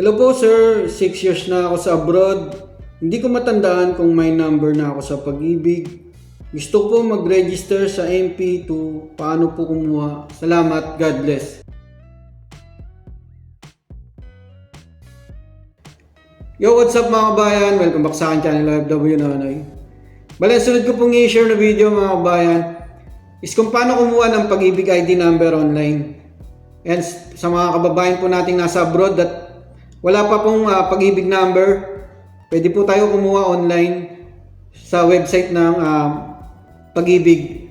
Hello po sir, 6 years na ako sa abroad. Hindi ko matandaan kung may number na ako sa pag-ibig. Gusto po mag-register sa MP2. Paano po kumuha? Salamat, God bless. Yo, what's up mga kabayan? Welcome back sa akin channel FW Nanay. Bale, sunod ko pong i-share na video mga kabayan is kung paano kumuha ng pag-ibig ID number online. And sa mga kababayan po nating nasa abroad that wala pa pong ah, pag-ibig number, pwede po tayo kumuha online sa website ng ah, pag-ibig.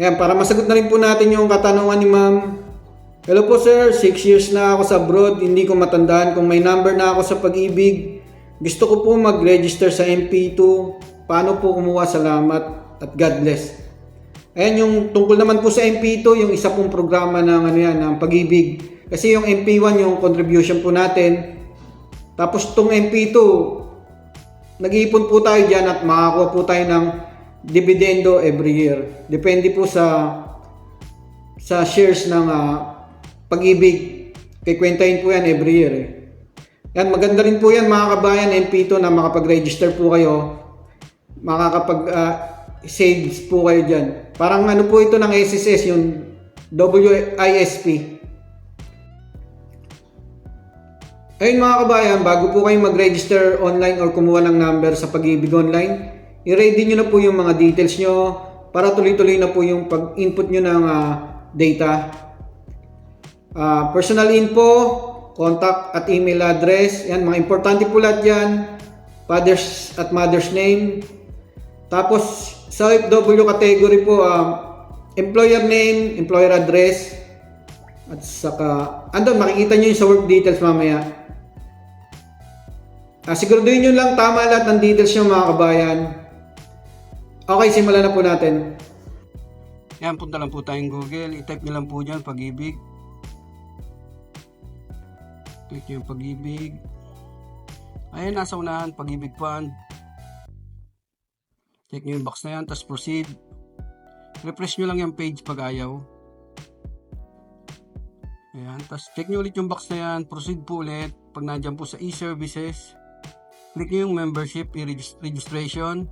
Yan, para masagot na rin po natin yung katanungan ni ma'am. Hello po sir, 6 years na ako sa abroad, hindi ko matandaan kung may number na ako sa pag-ibig. Gusto ko po mag-register sa MP2. Paano po kumuha? Salamat at God bless. Ayan yung tungkol naman po sa MP2, yung isa pong programa ng ano yan, ng pag-ibig. Kasi yung MP1 yung contribution po natin. Tapos itong MP2, nag-iipon po tayo dyan at makakuha po tayo ng dividendo every year. Depende po sa sa shares ng ah, pag-ibig. Kay kwentahin po yan every year. Eh. Yan, maganda rin po yan mga kabayan, MP2 na makapag-register po kayo. Makakapag ah, po kayo dyan. Parang ano po ito ng SSS, yung WISP. Ayun mga kabayan, bago po kayo mag-register online or kumuha ng number sa pag-ibig online, i-ready nyo na po yung mga details nyo para tuloy-tuloy na po yung pag-input nyo ng ah, data. Ah, personal info, contact at email address, yan mga importante po lahat yan. Father's at mother's name. Tapos sa OFW category po, ah, employer name, employer address, at saka, andun, makikita nyo yung sa work details mamaya. Ah, siguraduhin nyo lang tama lahat ng details nyo mga kabayan. Okay, simulan na po natin. Yan, punta lang po tayong Google. I-type nyo lang po dyan, pag-ibig. Click nyo yung pag-ibig. Ayan, nasa unahan, pag-ibig fund. Check nyo yung box na yan, tapos proceed. Refresh nyo lang yung page pag ayaw. Ayan, tapos check nyo ulit yung box na yan, proceed po ulit. Pag nandyan po sa e-services, click nyo yung membership e-registration.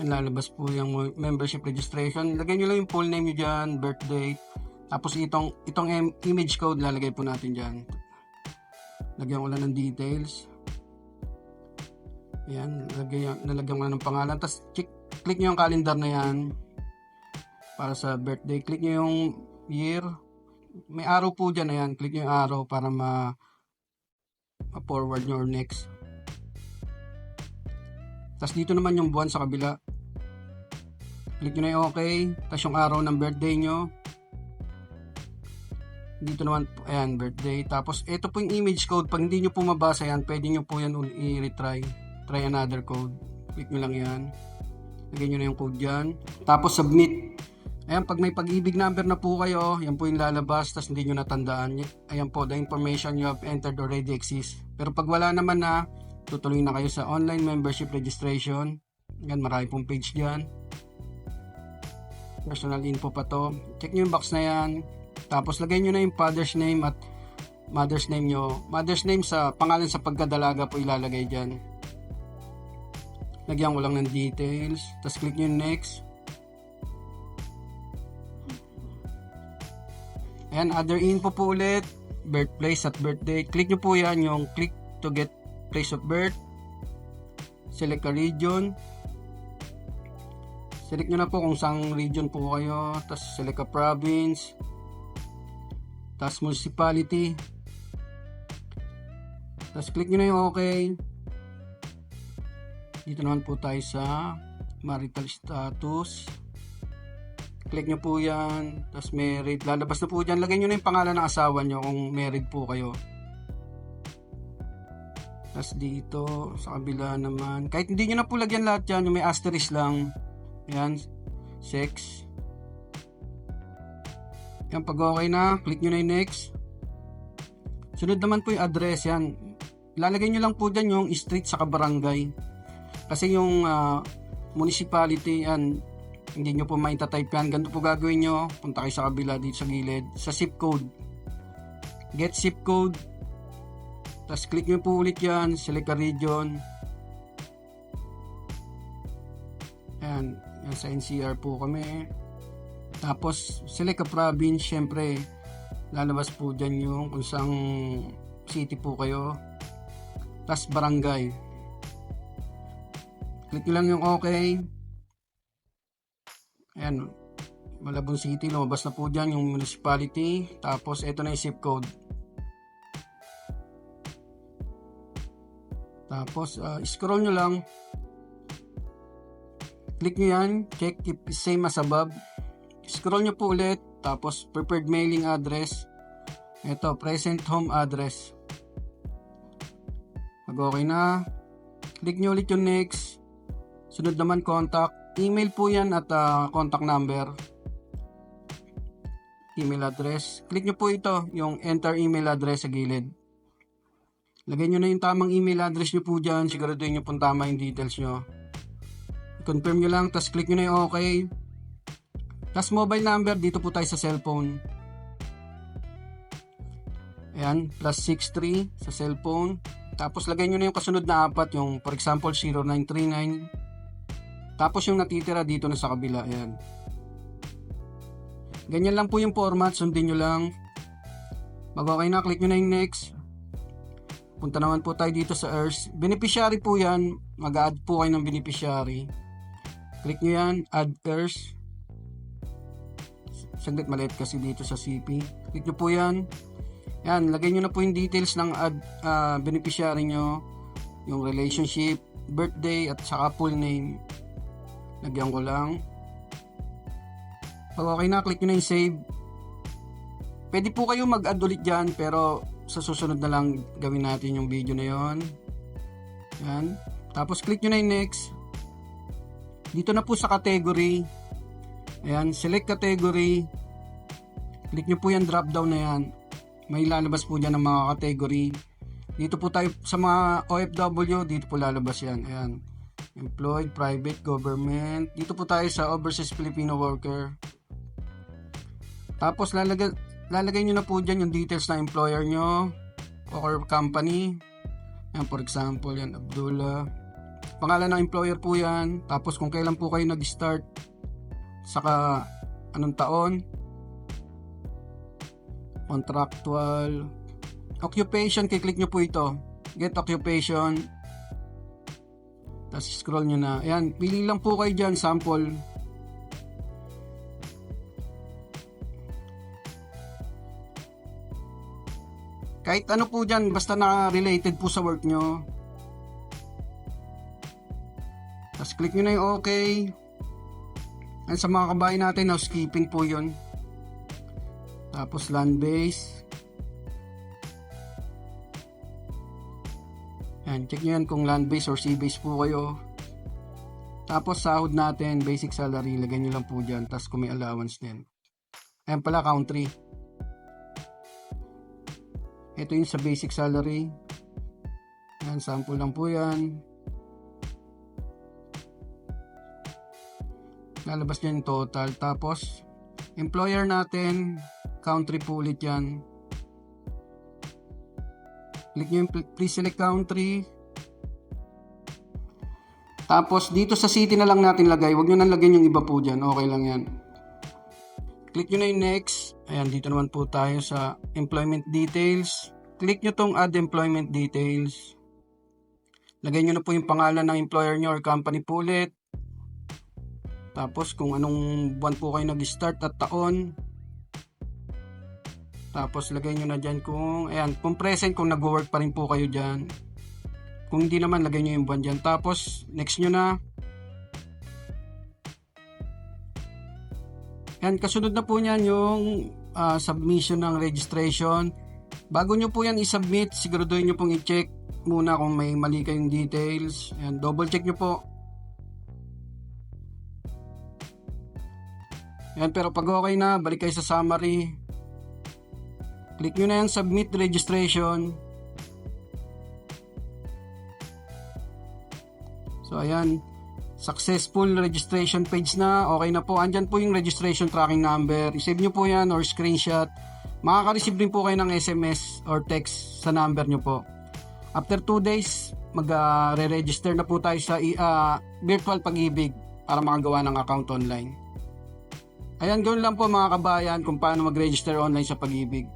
Yan, lalabas po yung membership registration. Lagay nyo lang yung full name nyo dyan, birth date. Tapos itong, itong image code lalagay po natin dyan. Lagyan ko lang ng details. Yan, lagay, nalagyan ko lang ng pangalan. Tapos check, click nyo yung calendar na yan. Para sa birthday. Click nyo yung year. May arrow po dyan. Ayan, click nyo yung arrow para ma, ma-forward nyo or next. Tapos dito naman yung buwan sa kabila. Click nyo na yung okay. Tapos yung araw ng birthday nyo. Dito naman, ayan, birthday. Tapos ito po yung image code. Pag hindi nyo po mabasa yan, pwede nyo po yan i-retry. Try another code. Click nyo lang yan. Lagay nyo na yung code dyan. Tapos submit. Ayan, pag may pag-ibig number na po kayo, yan po yung lalabas, tapos hindi nyo natandaan. Ayan po, the information you have entered already exists. Pero pag wala naman na, tutuloy na kayo sa online membership registration. Yan, marami pong page dyan. Personal info pa to. Check nyo yung box na yan. Tapos lagay nyo na yung father's name at mother's name nyo. Mother's name sa pangalan sa pagkadalaga po ilalagay dyan. Lagyan ko lang ng details. Tapos click nyo next. Ayan, other info po ulit. Birthplace at birthday. Click nyo po yan yung click to get place of birth. Select a region. Select nyo na po kung saan region po kayo. Tapos select a province. Tapos municipality. Tapos click nyo na yung okay. Dito naman po tayo sa marital status. Click nyo po yan. Tapos married. Lalabas na po dyan. Lagay nyo na yung pangalan ng asawa nyo kung married po kayo. Tapos dito, sa kabila naman. Kahit hindi nyo na po lagyan lahat yan. Yung may asterisk lang. Yan. Sex. Yan. Pag okay na, click nyo na yung next. Sunod naman po yung address. Yan. Lalagay nyo lang po dyan yung street sa barangay. Kasi yung ah, municipality, yan, hindi nyo po maitatype yan. Ganito po gagawin nyo. Punta kayo sa kabila dito sa gilid. Sa zip code. get zip code. Tapos click nyo po ulit yan, select a region. Ayan, yan sa NCR po kami. Tapos select a province, syempre lalabas po dyan yung kung saan city po kayo. Tapos barangay. Click nyo lang yung okay. Ayan, Malabon City, lumabas na po dyan yung municipality. Tapos, ito na yung zip code. Tapos, ah, scroll nyo lang. Click nyo yan. Check if same as above. Scroll nyo po ulit. Tapos, preferred mailing address. Ito, present home address. Pag okay na, click nyo ulit yung next. Sunod naman contact. Email po yan at ah, contact number email address. Click nyo po ito, yung enter email address sa gilid. Lagay nyo na yung tamang email address nyo po dyan. Siguraduhin nyo po tama yung details nyo. Confirm nyo lang, tapos click nyo na yung okay. Tapos mobile number, dito po tayo sa cellphone. Ayan, plus 63 sa cellphone. Tapos lagay nyo na yung kasunod na apat, yung for example 0939. Tapos yung natitira dito na sa kabila, ayan. Ganyan lang po yung format, sundin nyo lang. Mag okay na, click nyo na yung next. Punta naman po tayo dito sa Earth. Beneficiary po yan. Mag-add po kayo ng beneficiary. Click nyo yan, add Earth. Saglit maliit kasi dito sa CP. Click nyo po yan. Yan, lagay nyo na po yung details ng add, ah, beneficiary nyo. Yung relationship, birthday, at saka full name. Lagyan ko lang. Pag okay na, click nyo na yung save. Pwede po kayo mag-add ulit dyan, pero sa susunod na lang gawin natin yung video na yon. Yan. Tapos click nyo na yung next. Dito na po sa category. Ayan, select category. Click nyo po yung drop down na yan. May lalabas po dyan ng mga category. Dito po tayo sa mga OFW, dito po lalabas yan. Ayan. Employed, private, government. Dito po tayo sa overseas Filipino worker. Tapos lalagay, lalagay nyo na po dyan yung details ng employer nyo or company. Yan, for example, yan, Abdullah. Pangalan ng employer po yan. Tapos kung kailan po kayo nag-start, saka anong taon. Contractual. Occupation, kiklik nyo po ito. Get occupation. Tapos scroll nyo na. Ayan, pili lang po kayo dyan, sample. Kahit ano po dyan, basta na related po sa work nyo. Tapos click nyo na yung okay. And sa mga kabayan natin, housekeeping po yun. Tapos land base. Yan, check nyo yan kung land base or sea base po kayo. Tapos sahod natin, basic salary, lagay nyo lang po dyan. Tapos kung may allowance din. Ayan pala, country. Ito yung sa basic salary. Yan, sample lang po yan. Lalabas yung total. Tapos, employer natin, country po ulit yan. Click nyo yung pl- please select country. Tapos, dito sa city na lang natin lagay. Huwag nyo nang lagyan yung iba po dyan. Okay lang yan. Click nyo na yung next. Ayan, dito naman po tayo sa employment details. Click nyo tong add employment details. Lagay nyo na po yung pangalan ng employer nyo or company po ulit. Tapos kung anong buwan po kayo nag-start at taon. Tapos lagay nyo na dyan kung, ayan, kung present, kung nag-work pa rin po kayo dyan. Kung hindi naman, lagay nyo yung buwan dyan. Tapos, next nyo na. Yan, kasunod na po niyan yung ah, submission ng registration. Bago nyo po yan i-submit, siguraduhin nyo pong i-check muna kung may mali kayong details. Yan, double check nyo po. Yan, pero pag okay na, balik kayo sa summary. Click nyo na yan, submit registration. So, ayan. Successful registration page na. Okay na po. Andyan po yung registration tracking number. I-save nyo po yan or screenshot. makaka-receive din po kayo ng SMS or text sa number nyo po. After 2 days, mag-re-register na po tayo sa ah, virtual pag-ibig para makagawa ng account online. Ayan, gawin lang po mga kabayan kung paano mag-register online sa pag-ibig.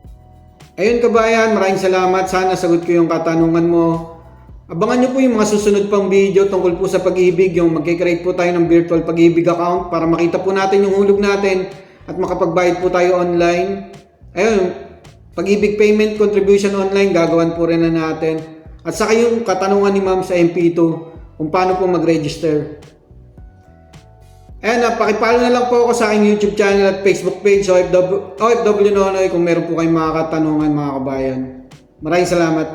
Ayun kabayan, maraming salamat. Sana sagot ko yung katanungan mo. Abangan nyo po yung mga susunod pang video tungkol po sa pag-ibig. Yung magkikreate po tayo ng virtual pag-ibig account para makita po natin yung hulog natin at makapagbayad po tayo online. Ayun, pag-ibig payment contribution online, gagawan po rin na natin. At saka yung katanungan ni ma'am sa MP2 kung paano po mag-register. Ayan, na, pakipalo na lang po ako sa aking YouTube channel at Facebook page OFW, OFW Nonoy kung meron po kayong mga katanungan mga kabayan. Maraming salamat.